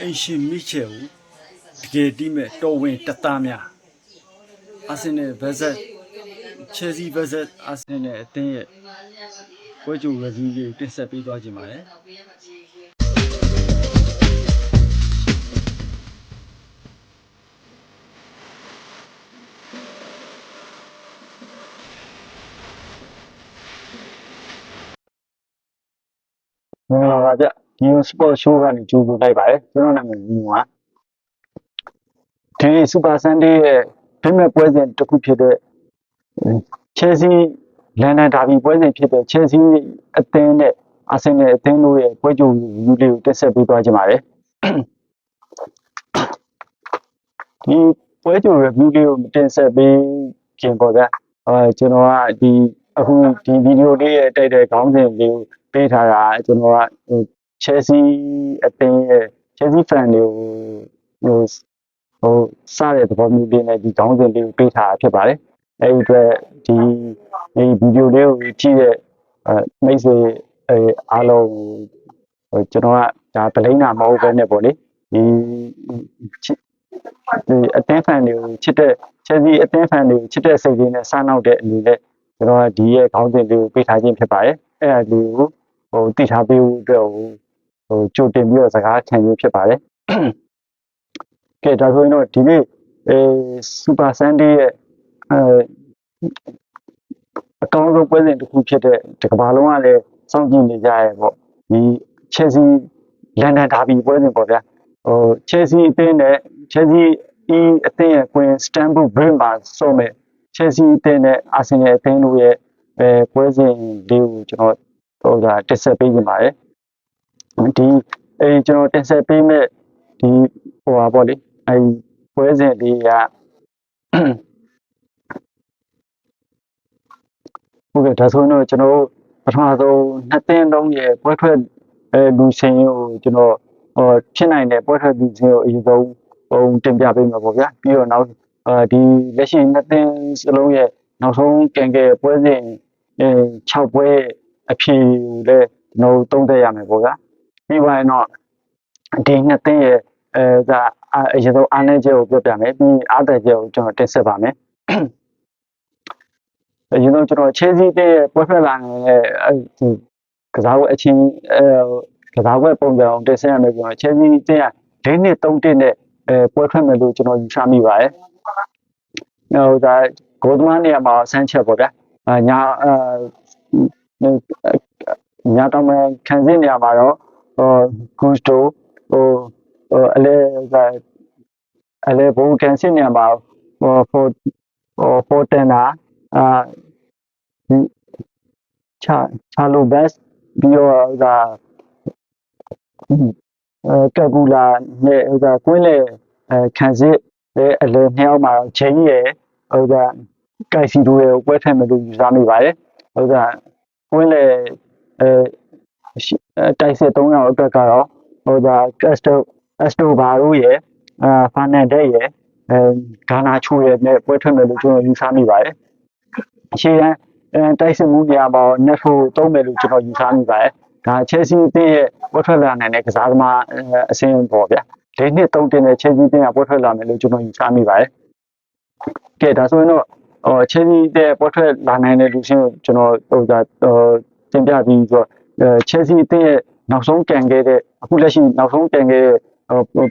အင်ရှင်မိချယ်ကိုတကယ်တိမဲ့တော်ဝင်တသားများအာဆင်နယ်ဗက်ဇက်ချယ်ဆီဗက်ဇက်အာဆင်နယ်အသင်းရဲ့ပွဲကြိုရစီလေးတင်ဆက်ပေးသွားခြင်းပါတယ်မင်္ဂလာပါဗျ ဒီစပေါ့ရှိုးကနေကြိုးပို့လိုက်ပါတယ်ကျွန်တော်နာမည်ညီဝါဒီစူပါဆန်ဒေးရဲ့ပြည့်မဲ့ပွဲစဉ်တစ်ခုဖြစ်တဲ့ချယ်ဆီလန်ဒန်ဒါဘီပွဲစဉ်ဖြစ်တဲ့ချယ်ဆီအသင်းနဲ့အာဆင်နယ်အသင်းတို့ရဲ့ပွဲကြိုယူလေးကိုတက်ဆက်ပေးသွားကြပါမယ်ဒီပွဲကြို review လေးကိုတင်ဆက်ပေးခြင်းပေါ့ဗျအဲကျွန်တော်ကဒီအခုဒီဗီဒီယိုလေးရဲ့တိုက်တဲ့ခေါင်းစဉ်လေးကိုပေးထားတာကျွန်တော်ကဟို Chelsea အသင်းရဲ့ Chelsea fan တွေကိုဟိုဟိုစတဲ့သဘောမျိုးလေးနဲ့ဒီခေါင်းစဉ်လေးကိုပေးထားတာဖြစ်ပါတယ်။အဲဒီအတွက်ဒီဒီဗီဒီယိုလေးကိုကြည့်တဲ့အဲမိတ်ဆွေအဲအားလုံးဟိုကျွန်တော်ကဒါပလိန်းတာမဟုတ်ဘဲနဲ့ပေါ့လေဒီဒီအသင်း fan တွေကိုချစ်တဲ့ Chelsea အသင်း fan တွေကိုချစ်တဲ့စိတ်လေးနဲ့စားနောက်တဲ့အနေနဲ့ကျွန်တော်ကဒီရဲ့ခေါင်းစဉ်လေးကိုပေးထားခြင်းဖြစ်ပါတယ်။အဲဒါလေးကိုဟိုတည်ထားပေးဖို့အတွက်ဟို ဟိုကြိုတင်ပြီးတော့စကားခံရဖြစ်ပါတယ်။ကဲဒါဆိုရင်တော့ဒီနေ့အဲစူပါဆန်ဒေးရဲ့အဲအကောင်းဆုံးပွဲစဉ်တစ်ခုဖြစ်တဲ့ဒီကမ္ဘာလုံးကလည်းစောင့်ကြည့်နေကြရဲပေါ့ဒီ Chelsea လန်ဒန်ဒါဘီပွဲစဉ်ပေါ့ဗျာဟို Chelsea အသင်းနဲ့ Chelsea အအသင်းရဲ့ကွင် Stamford Bridge မှာစောမဲ့ Chelsea အသင်းနဲ့ Arsenal အသင်းတို့ရဲ့အဲပွဲစဉ်လေးကိုကျွန်တော်ဟိုဒါတက်ဆက်ပေးနေပါတယ် ဒီအဲကျွန်တော်တက်ဆက်ပေးမဲ့ဒီဟိုပါပေါ့လေအဲပွဲစဉ်လေးကဟုတ်ကဲ့ဒါဆိုရင်တော့ကျွန်တော်ပထမဆုံးနှစ်သင်းလုံးရဲ့ပွဲထွက်အဲလူစင်ကိုကျွန်တော်ဟိုဖြစ်နိုင်တဲ့ပွဲထွက်လူစင်ကိုအရင်ဆုံးဟိုတင်ပြပေးမှာပေါ့ဗျာပြီးတော့နောက်အဲဒီလက်ရှိနှစ်သင်းစလုံးရဲ့နောက်ဆုံးကန်ကဲပွဲစဉ်အဲ6ပွဲအဖြေကိုလည်းကျွန်တော်သုံးသပ်ရမယ်ပေါ့ဗျာ ပြီးပါရင်တော့ဒီနှစ်သင်းရဲ့အဲဒါအရင်ဆုံးအားနည်းချက်ကိုပြောပြမယ်ပြီးအားသက်ချက်ကိုကျွန်တော်တင်ဆက်ပါမယ်အရင်ဆုံးကျွန်တော်ချဲစီတဲ့ပွဲထွက်လာနေတဲ့အဲဒီကစားပွဲအချင်းအဲကစားပွဲပုံစံအောင်တင်ဆက်ရမယ်ကျွန်တော်ချဲစီတဲ့၄နှစ်၃တစ်နဲ့အဲပွဲထွက်မယ်လို့ကျွန်တော်ယူဆမိပါတယ်ဟိုဒါဂိုးသမားနေရာမှာဆန်းချက်ပေါ့ဗျာအညာအဲညာတော့မှခံစင်းနေရာမှာတော့ ဟိုဂူစတိုဟိုဟိုအလဲအလဲဘုံခံစင်းနေရာမှာဟိုဖိုဟိုဖိုတန်နာအာချာချာလိုဘက်ပြီးတော့ဒါအဲကကူလာနဲ့ဟိုဒါကွင်းလေအဲခံစစ်ရဲ့အလဲနှစ်ယောက်မှာချင်းရဲ့ဟိုဒါကိုက်စီတို့ရဲ့ပွဲထွက်မယ်လို့ယူဆမိပါတယ်ဟိုဒါကွင်းလေအဲ တိုက်စစ်၃ယောက်အတွက်ကတော့ဟိုဒါကက်စတိုအက်စတိုဘာတို့ရဲ့အာဖာနန်ဒက်ရဲ့အဲဂါနာချိုရဲ့နဲ့ပွဲထွက်မယ်လို့ကျွန်တော်ယူဆမိပါတယ်အရှိတန်းအဲတိုက်စစ်မှုနေရာမှာနက်ဖိုသုံးမယ်လို့ကျွန်တော်ယူဆမိပါတယ်ဒါချဲစီအသင်းရဲ့ပွဲထွက်လာနိုင်တဲ့ကစားသမားအဆင့်ပေါ့ဗျာ၄နှစ်၃တင်တဲ့ချဲစီအသင်းကပွဲထွက်လာမယ်လို့ကျွန်တော်ယူဆမိပါတယ်ကဲဒါဆိုရင်တော့ဟိုချဲစီတဲ့ပွဲထွက်လာနိုင်တဲ့လူချင်းကိုကျွန်တော်ဟိုဒါဟိုတင်ပြပြီးဆိုတော့ ချဲစီအသင်းရဲ့နောက်ဆုံးကန်ခဲ့တဲ့အခုလက်ရှိနောက်ဆုံးကန်ခဲ့တဲ့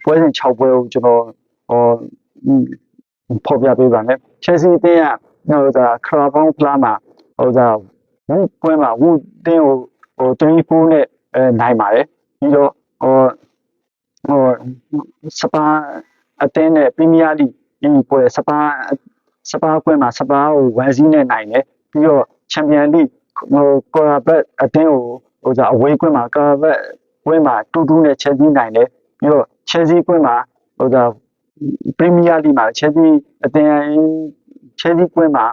ပွဲစဉ်6ပွဲကိုကျွန်တော်ဟိုဖော်ပြပေးပါမယ်ချဲစီအသင်းကဟိုဒါခရာဘောင်းဖလာမှာဟိုဒါဝူပွဲမှာဝူတင်းကိုဟို3-4နဲ့အဲနိုင်ပါတယ်ပြီးတော့ဟိုဟိုစပါအသင်းနဲ့ပရီးမီးယားလိဒီပွဲစပါစပါပွဲမှာစပါကို1စီးနဲ့နိုင်တယ်ပြီးတော့ချန်ပီယံလိဟိုကော်ရာဘက်အသင်းကို ဟိုစားအဝေးကွင်းမှာကာဗက်ကွင်းမှာတူတူနဲ့ချဲစည်းနိုင်တယ်ပြီးတော့ချဲစည်းကွင်းမှာဟိုစားပရီးမီးယားလိမှာချဲစည်းအသင်းချဲစည်းကွင်းမှာ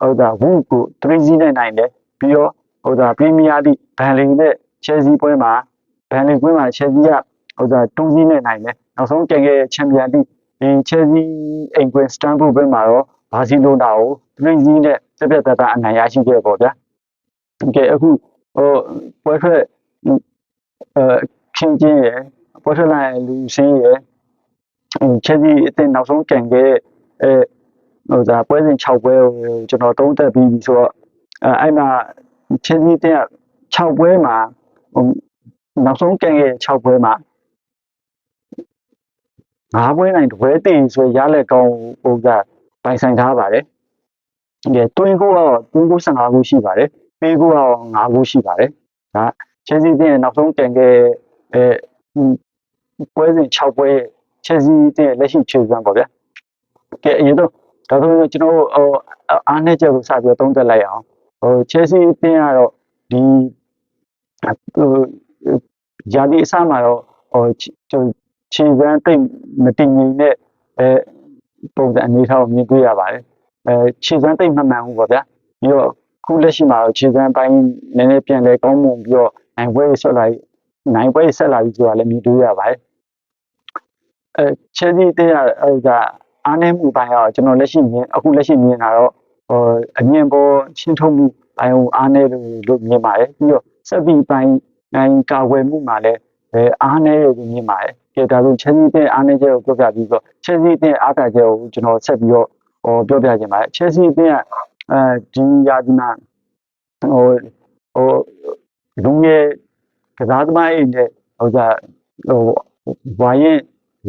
ဟိုစားဝူကို3စီးနဲ့နိုင်တယ်ပြီးတော့ဟိုစားပရီးမီးယားလိဘန်လင်နဲ့ချဲစည်းပွဲမှာဘန်လင်ကွင်းမှာချဲစည်းကဟိုစား2စီးနဲ့နိုင်တယ်နောက်ဆုံးကြံခဲ့ချန်ပီယံလိဒီချဲစည်းအင်ကွင်းစတန်ဘူဘက်မှာတော့ဘာစီလိုနာကို3စီးနဲ့ပြပြတတအနိုင်ရရှိခဲ့ပေါ့ဗျာတကယ်အခု ဟိုပွဲထွက်အဲခင်းချင်းရယ်ပွဲပွဲထွက်လာတဲ့လူစင်းရဲ့ချက်စီအတင်နောက်ဆုံးကြံခဲ့အဲဟိုဒါပွဲစဉ်6ပွဲကိုကျွန်တော်တုံးသက်ပြီးပြီဆိုတော့အဲအဲ့မှာချက်စီတင်6ပွဲမှာဟိုနောက်ဆုံးကြံခဲ့6ပွဲမှာငါးပွဲနိုင်တစ်ပွဲတည်ဆိုရလက်ကောင်းဟိုကပိုင်ဆိုင်ထားပါတယ်ဒီတွင်းကိုတော့တွင်းကို15ခုရှိပါတယ် ပေးကိုတော့5ခုရှိပါတယ်ဒါချက်စီတင်နောက်ဆုံးကြံခဲ့အဲပွဲစဉ်6ပွဲချက်စီတင်လက်ရှိခြေစွမ်းပေါ့ဗျာကဲအရင်တော့ဒါဆိုရင်ကျွန်တော်ဟိုအားနဲ့ချက်ကိုစပြီးသုံးသပ်လိုက်အောင်ဟိုချက်စီတင်ကတော့ဒီဟိုယာဒီအစမှာတော့ဟိုခြေစွမ်းတိတ်မတည်ငြိမ်တဲ့အဲပုံစံအနေထားကိုမြင်တွေ့ရပါတယ်အဲခြေစွမ်းတိတ်မမှန်ဘူးပေါ့ဗျာပြီးတော့ ခုလက်ရှိမှာတော့ခြေစွမ်းပိုင်းနည်းနည်းပြန်လဲကောင်းမွန်ပြီးတော့နိုင်ပွဲဆက်လာနိုင်ပွဲဆက်လာပြီဆိုတာလည်းမြင်တွေ့ရပါတယ်အဲချဲစီတဲ့ဟိုကအားနည်းမှုပိုင်းကတော့ကျွန်တော်လက်ရှိမြင်အခုလက်ရှိမြင်တာတော့ဟိုအမြင်ပေါ်ရှင်းထုတ်မှုပိုင်းကိုအားနည်းလို့လို့မြင်ပါတယ်ပြီးတော့စက်ပြီးပိုင်းနိုင်ကာဝယ်မှုမှာလည်းအဲအားနည်းလို့မြင်ပါတယ်ကဲဒါဆိုချက်စီတဲ့အားနည်းချက်ကိုပြောပြပြီးတော့ချက်စီတဲ့အားသာချက်ကိုကျွန်တော်ဆက်ပြီးတော့ဟောပြောပြခြင်းပါတယ်ချက်စီတဲ့ အဲဒီရာဒီမှာဟိုဟိုလူငယ်ကစားသမားအိမ်နဲ့ဟိုကဟိုဝိုင်းရင်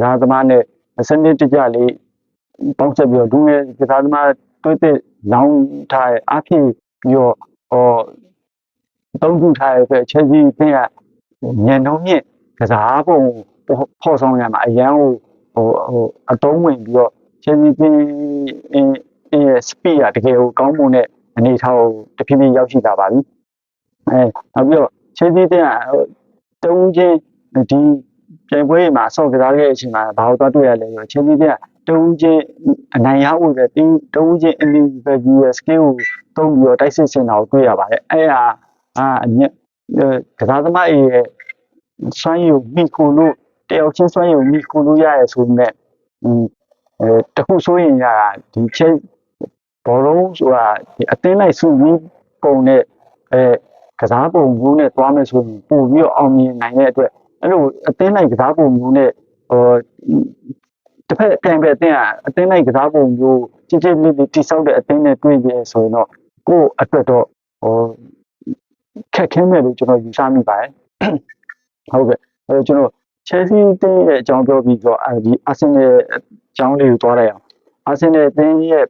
ရာသမားနဲ့စနစ်တကျလေးပေါင်းဆက်ပြီးတော့လူငယ်ကစားသမားတွေ့တဲ့လောင်းထားအဖြစ်ပြီးတော့ဟောတုံးခုထားရတဲ့ချက်စီတဲ့ညံနှုံးမြင့်ကစားပုံဖော်ဆောင်ရမှာအရန်ဟိုဟိုဟိုအတုံးဝင်ပြီးတော့ချက်စီတဲ့အင်းအင်း speed ကတကယ်ကိုကောင်းမွန်တဲ့အနေအထားကိုတဖြည်းဖြည်းရောက်ရှိလာပါပြီအဲနောက်ပြီးတော့ချက်စီတဲ့တုံးချင်းဒီပြိုင်ပွဲမှာဆော့ကစားခဲ့တဲ့အချိန်မှာဘာလို့သွားတွေ့ရလဲဆိုတော့ချင်းကြီးကတုံးချင်းအနိုင်ရဖို့ပဲတင်းတုံးချင်း individual skill ကိုသုံးပြီးတော့တိုက်စစ်စင်တာကိုတွေ့ရပါတယ်အဲ့ဟာအာအမြကစားသမားရဲ့စွမ်းရည်မိခိုလို့တယောက်ချင်းစွမ်းရည်မိခိုလို့ရရဆိုပေမဲ့အဲတခုဆိုရင်ရတာဒီချက် ဘောလုံးဆိုတာဒီအတင်းလိုက်စုပြီးပုံနဲ့အဲကစားပုံမျိုးနဲ့သွားမယ်ဆိုရင်ပို့ပြီးတော့အောင်မြင်နိုင်တဲ့အတွက်အဲ့လိုအသင်းလိုက်ကစားပုံမျိုးနဲ့ဟိုတစ်ဖက်အပြန်ပဲအသင်းကအသင်းလိုက်ကစားပုံမျိုးကြည်ကြည်လေးလေးတိဆောက်တဲ့အသင်းနဲ့တွေ့ရဆိုရင်တော့ကိုယ့်အတွက်တော့ဟိုခက်ခဲမယ်လို့ကျွန်တော်ယူဆမိပါတယ်ဟုတ်ကဲ့အဲကျွန်တော် Chelsea တင်းရဲ့အကြောင်းပြောပြီးတော့အဲဒီ Arsenal အကြောင်းလေးကိုသွားလိုက်အောင် Arsenal တင်းရဲ့အဲ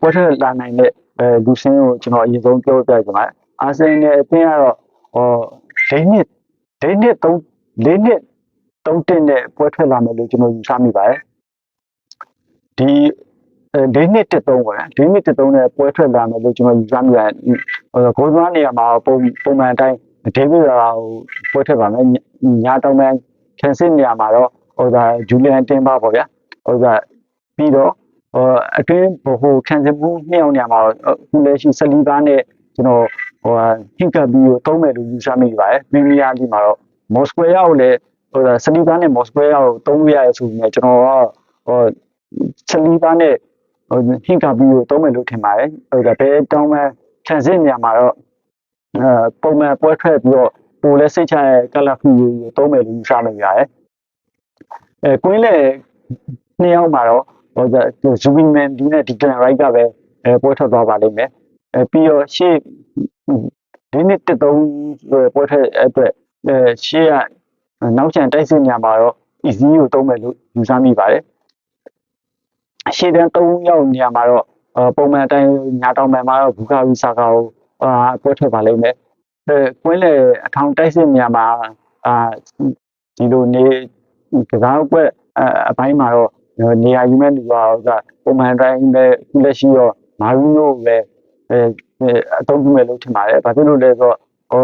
ပွဲထွက်လာနိုင်တဲ့အဲလူစင်းကိုကျွန်တော်အရင်ဆုံးပြောပြကြပါမယ် Arsenal အတင်းကတော့ဟို၄နှစ်၄နှစ်၃၄နှစ်၃တင်တဲ့ပွဲထွက်လာမယ်လို့ကျွန်တော်ယူဆမိပါတယ်ဒီ၄နှစ်တစ်သုံးပေါ့၄နှစ်တစ်သုံးတဲ့ပွဲထွက်လာမယ်လို့ကျွန်တော်ယူဆမိပါတယ်ဟိုဂိုးသမားနေရာမှာပုံပုံမှန်အတိုင်းဒေးဗစ်ရာကိုပွဲထွက်ပါမယ်ညာတောင်းမှကန်စစ်နေရာမှာတော့ဟိုဒါဂျူလီယန်တင်ပါပေါ့ဗျာဟိုဒါပြီးတော့ဟို အတွင်းဟိုခံစစ်မှုနှစ်ယောက်နေရာမှာအခုလက်ရှိဆလီဘာနဲ့ကျွန်တော်ဟိုဟင်ကပ်ပြီးတော့သုံးမယ်လို့ယူဆမိပါတယ်ပရီးမီးယားလိမှာတော့မော်စကွဲယာကိုလည်းဟိုဆလီဘာနဲ့မော်စကွဲယာကိုသုံးရရဆိုပြီးကျွန်တော်ကဟိုဆလီဘာနဲ့ဟိုဟင်ကပ်ပြီးတော့သုံးမယ်လို့ထင်ပါတယ်ဟိုဒါဘယ်တောင်းမှခံစစ်နေရာမှာတော့အဲပုံမှန်ပွဲထွက်ပြီးတော့ပိုလဲစိတ်ချတဲ့ကလပ်ဖူကိုသုံးမယ်လို့ယူဆမိပါတယ်အဲကွင်းလေနှစ်ယောက်မှာတော့ ဟိုဇူဘီမန်ဒီနဲ့ဒီကလန်ရိုက်ကပဲအဲပွဲထွက်သွားပါလိမ့်မယ်အဲပြီးတော့ရှေ့ဒီနှစ်တစ်သုံးပွဲထွက်အတွက်အဲရှေ့ကနောက်ချန်တိုက်စစ်ညာမှာတော့ easy ကိုသုံးမယ်လို့ယူဆမိပါတယ်ရှေ့တန်း၃ယောက်ညာမှာတော့ပုံမှန်အတိုင်းညာတောင်ပံမှာတော့ဘူကာဝီဆာကာကိုအာပွဲထွက်ပါလိမ့်မယ်အဲကွင်းလေအထောင်တိုက်စစ်ညာမှာအာဒီလိုနေကစားကွက်အပိုင်းမှာတော့ နေရာယူမဲ့လူကပုံမှန်တိုင်းပဲခုလက်ရှိတော့မာရူနိုပဲအဲအသုံးပြုမယ်လို့ထင်ပါတယ်။ဘာဖြစ်လို့လဲဆိုတော့ဟို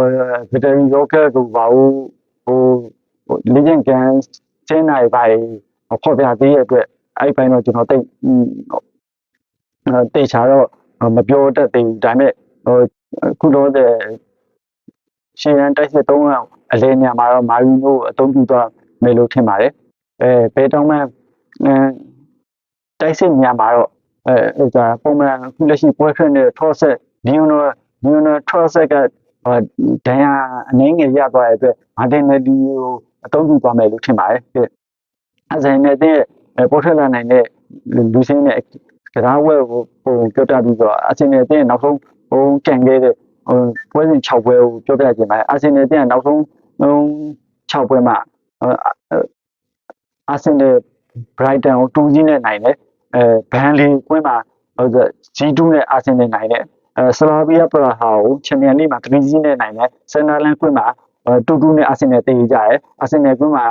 ဗီတရီရော့ကက်ကိုဘာလို့ဟိုလေဂျင်ကန်ကျင်းနိုင်ပါဖော်ပြသေးတဲ့အတွက်အဲ့ဘိုင်းတော့ကျွန်တော်တိတ်တိတ်ချာတော့မပြောတတ်သေးဘူးဒါပေမဲ့ဟိုခုတော့တဲ့ရှေ့ရန်တိုက်စစ်၃အောင်အလဲညမှာတော့မာရီနိုအသုံးပြုသွားမယ်လို့ထင်ပါတယ်အဲဘယ်တောင်မှ တိုက်စစ်ညမှာတော့အဲဥစ္စာပုံမှန်ခုလက်ရှိပွဲထွက်နေတဲ့ Trosset လီယိုနိုလီယိုနို Trosset ကဒဏ်ရာအနှင်းငယ်ရသွားတဲ့အတွက်မာတင်နယ်လီကိုအသုံးပြုသွားမယ်လို့ထင်ပါတယ်ကဲအဆိုင်နဲ့တဲ့ပေါ်ထွက်လာနိုင်တဲ့လူစင်းနဲ့ကစားဝဲကိုဟိုပြောပြပြီးတော့အဆိုင်နဲ့တဲ့နောက်ဆုံးဟိုကန်ခဲ့တဲ့ဟိုပွဲစဉ်6ပွဲကိုပြောပြခြင်းပါတယ်အဆိုင်နဲ့တဲ့နောက်ဆုံး6ပွဲမှာအဆင်နဲ့ Brighton ကိုတူကြီးနဲ့နိုင်တယ်အဲဘန်လီကွင်းမှာဟို G2 နဲ့အာဆင်နယ်နိုင်တယ်အဲဆလာဗီယာပရာဟာကိုချန်ပီယံလိမှာ3ကြီးနဲ့နိုင်တယ်ဆန်နာလန်ကွင်းမှာတူတူနဲ့အာဆင်နယ်တည်ကြတယ်အာဆင်နယ်ကွင်းမှာ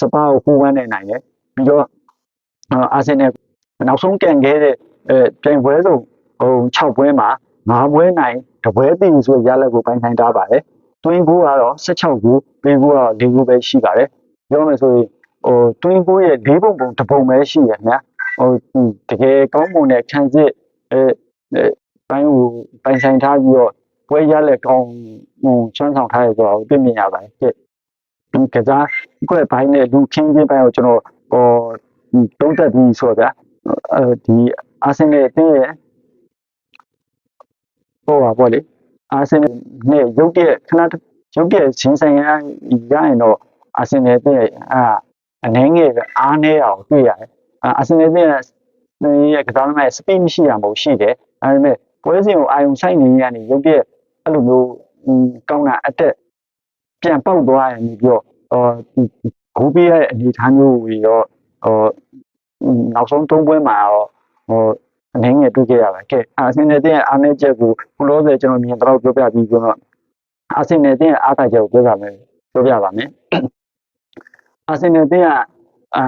စပါကို4-1နဲ့နိုင်တယ်ပြီးတော့အာဆင်နယ်နောက်ဆုံးကန်ခဲ့တဲ့အဲပြိုင်ပွဲဆုံးဟို6ပွဲမှာ9ပွဲနိုင်တပွဲတည်ဆိုရလက်ကိုပိုင်ဆိုင်ထားပါတယ်တွင်းကိုကတော့16ခုပေးကိုကတော့4ခုပဲရှိပါတယ်ပြောမယ်ဆိုရင် ဟိုတွင်းကိုရဲ့၄ပုံပုံတစ်ပုံပဲရှိရခင်ဗျာဟိုတကယ်ကောင်းမွန်တဲ့ခံစစ်အဲပိုင်းကိုပိုင်ဆိုင်ထားပြီးတော့ပွဲရလက်ကောင်းဟိုချမ်းဆောင်ထားရဆိုတော့ပြမြင်ရပါတယ်ကဲဒီကစားကွက်ပိုင်းနဲ့လူချင်းချင်းပိုင်းကိုကျွန်တော်ဟိုတုံးတက်ပြီးဆိုတော့အဲဒီအာဆင်နယ်တင်းရဲ့ဟိုပါပေါ့လေအာဆင်နယ်နဲ့ရုပ်တဲ့ခဏရုပ်တဲ့ချင်းဆိုင်ရရရင်တော့အာဆင်နယ်တင်းရဲ့အာ အနေငယ်အားနေအောင်တွေ့ရတယ်အာဆင်နယ်တင်းရဲ့ကစားသမားရဲ့ speed မရှိတာမဟုတ်ရှိတယ်အဲဒါပေမဲ့ပွဲစဉ်ကိုအာယုံဆိုင်နေရနေရုပ်တဲ့အဲ့လိုမျိုးကောင်းတာအတက်ပြန်ပေါက်သွားရင်ပြီးတော့ဟောဂိုးပေးရတဲ့အနေထားမျိုးတွေတော့ဟောနောက်ဆုံးသုံးပွဲမှာတော့ဟောအနေငယ်တွေ့ခဲ့ရပါကဲအာဆင်နယ်တဲ့အားနည်းချက်ကိုဘလို့လဲကျွန်တော်မြင်တော့ပြောပြပြီးဆိုတော့အာဆင်နယ်တဲ့အားသာချက်ကိုပြောပြမယ်ပြောပြပါမယ် အာဆင်နယ်တဲ့အာ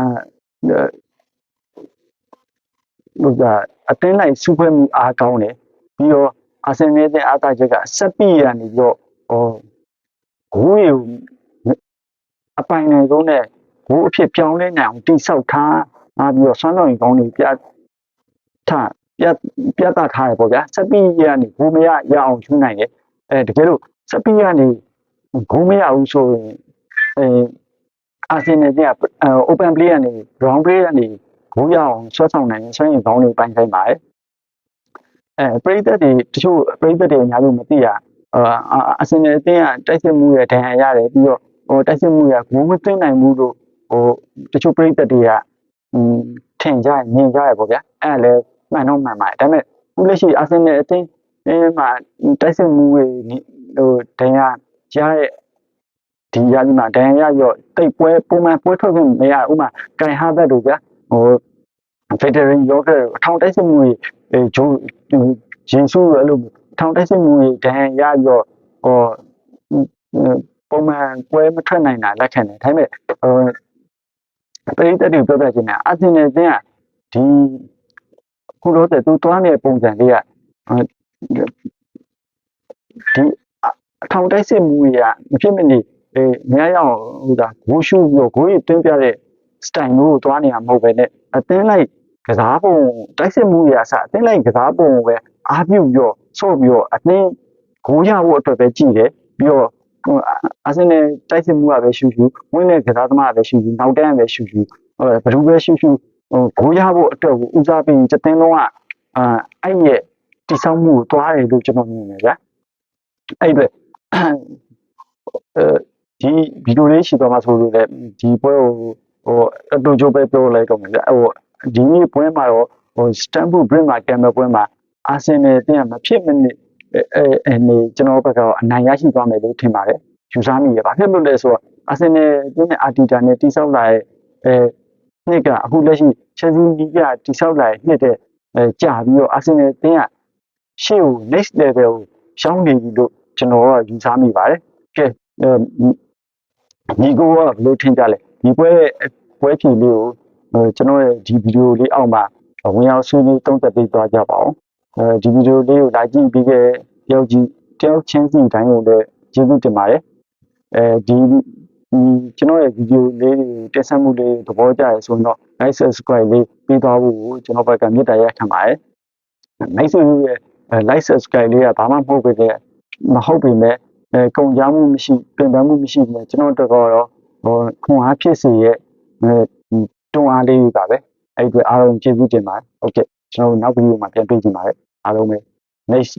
လို့ကအတင်းလိုက်စုဖွဲ့မှုအားကောင်းတယ်ပြီးတော့အာဆင်နယ်တဲ့အားသာချက်ကဆက်ပြီးရနေပြီးတော့ဟောဂိုးရီအပိုင်နယ်ဆုံးနဲ့ဂိုးအဖြစ်ပြောင်းလဲနိုင်အောင်တိဆောက်ထားအားပြီးတော့ဆွမ်းဆောင်ရင်ကောင်းနေပြထပြပြတာထားရပေါ့ဗျာဆက်ပြီးရနေဂိုးမရရအောင်ချူးနိုင်တယ်အဲတကယ်လို့ဆက်ပြီးရနေဂိုးမရဘူးဆိုရင်အဲ အာဆင်နယ်က open play ကနေ round play ကနေဂိုးရအောင်ဆွဲဆောင်နိုင်ဆွဲရင်ကောင်းနေပိုင်းဆိုင်ပါတယ်အဲပရိသတ်တွေတချို့ပရိသတ်တွေအများကြီးမသိရအာအစင်နယ်အတင်းကတိုက်စစ်မှုရဲ့ဒဏ်ရာရတယ်ပြီးတော့ဟိုတိုက်စစ်မှုရဂိုးမသွင်းနိုင်ဘူးလို့ဟိုတချို့ပရိသတ်တွေကอืมထင်ကြမြင်ကြရပေါ့ဗျာအဲ့ဒါလည်းမှန်တော့မှန်ပါတယ်ဒါပေမဲ့ခုလက်ရှိအာဆင်နယ်အတင်းအဲမှာတိုက်စစ်မှုတွေဟိုဒဏ်ရာရတဲ့ ဒီရဒီမှာဒဏ်ရာရရောတိတ်ပွဲပုံမှန်ပွဲထွက်ခွင့်မရဥမာကန်ဟာဘတ်တို့ဗျာဟိုဖက်ဒရယ်ယောဂအထောင်တိုက်စစ်မှုတွေအဲဂျိုးရင်စုအဲ့လိုထောင်တိုက်စစ်မှုတွေဒဏ်ရာရပြီးတော့ဟောပုံမှန်ပွဲမထွက်နိုင်တာလက်ခံတယ်ဒါပေမဲ့ဟိုပရိသတ်တွေပြောပြချင်တာအသင်နယ်စင်းကဒီခုတော့တဲ့သူတွားနေတဲ့ပုံစံလေးကဒီအထောင်တိုက်စစ်မှုတွေကမဖြစ်မနေ အဲများရအောင်ဟိုဒါဂိုးရှုပြီးတော့ဂိုးရတွင်းပြတဲ့ style မျိုးကိုတွားနေတာမဟုတ်ပဲနဲ့အသင်းလိုက်ကစားပုံတိုက်စစ်မှုတွေအစအသင်းလိုက်ကစားပုံကိုပဲအားပြုပြီးတော့ဆော့ပြီးတော့အသင်းဂိုးရဖို့အတွက်ပဲကြည့်တယ်ပြီးတော့အာဆင်နယ်တိုက်စစ်မှုကပဲရှူရှူဝင်းတဲ့ကစားသမားကပဲရှူရှူနောက်တန်းကပဲရှူရှူဟိုဘယ်သူပဲရှူရှူဟိုဂိုးရဖို့အတွက်ကိုဦးစားပေးတဲ့တင်းလုံးကအာအဲ့ရဲ့တိဆောက်မှုကိုတွားတယ်လို့ကျွန်တော်မြင်တယ်ဗျာအဲ့အတွက်အဲ ဒီဗီဒီယိုလေးရှိသွားမှဆိုလို့လေဒီပွဲကိုဟိုအတူတူပဲပြောလိုက်တော့မယ်ဗျာဟိုဒီနေ့ပွဲမှာတော့ဟို Stamford Bridge မှာကင်မရာပွဲမှာအာဆင်နယ်တင်ကမဖြစ်မနစ်အဲအဲနေကျွန်တော်ဘက်ကတော့အနိုင်ရရှိသွားမယ်လို့ထင်ပါတယ်ယူဆမိရပါဖြစ်လို့လဲဆိုတော့အာဆင်နယ်တင်နဲ့အာတီတာနဲ့တိဆောက်လာတဲ့အဲနှစ်ကအခုလက်ရှိချက်စီနီးပြတိဆောက်လာတဲ့နှစ်တဲ့အဲကြာပြီးတော့အာဆင်နယ်တင်ကရှေ့ကို next level ကိုရှောင်းနေပြီလို့ကျွန်တော်ကယူဆမိပါတယ်ကဲ ညီကိုကဘယ်လိုထင်ကြလဲဒီပွဲပွဲဖြေလေးကိုကျွန်တော်ရဲ့ဒီဗီဒီယိုလေးအောက်မှာဝင်ရောက်ဆွေးနွေးသုံးသပ်ပေးသွားကြပါအောင်အဲဒီဗီဒီယိုလေးကိုလာကြည့်ပြီးခဲ့တယောက်ကြီးတယောက်ချင်းစီတိုင်းကိုလည်းကျေးဇူးတင်ပါတယ်အဲဒီကျွန်တော်ရဲ့ဗီဒီယိုလေးတွေတင်ဆက်မှုလေးသဘောကျရဆိုရင်တော့ like subscribe လေးပေးသွားဖို့ကိုကျွန်တော်ဘက်ကမြတ်တရားခံပါတယ် like ဆိုရဲ့ like subscribe လေးကဘာမှမဟုတ်ပဲမဟုတ်ပေမဲ့ အဲကုန်ကြမှုမရှိပြင်ပမှုမရှိဘူးကျွန်တော်တို့ကတော့ဟိုခွန်အားဖြစ်စေရဲ့တွန်းအားလေးပါပဲအဲ့ဒီအတွက်အားလုံးကျေးဇူးတင်ပါတယ်ဟုတ်ကဲ့ကျွန်တော်နောက်ဗီဒီယိုမှာပြန်တွေ့ကြပါမယ်အားလုံးပဲ next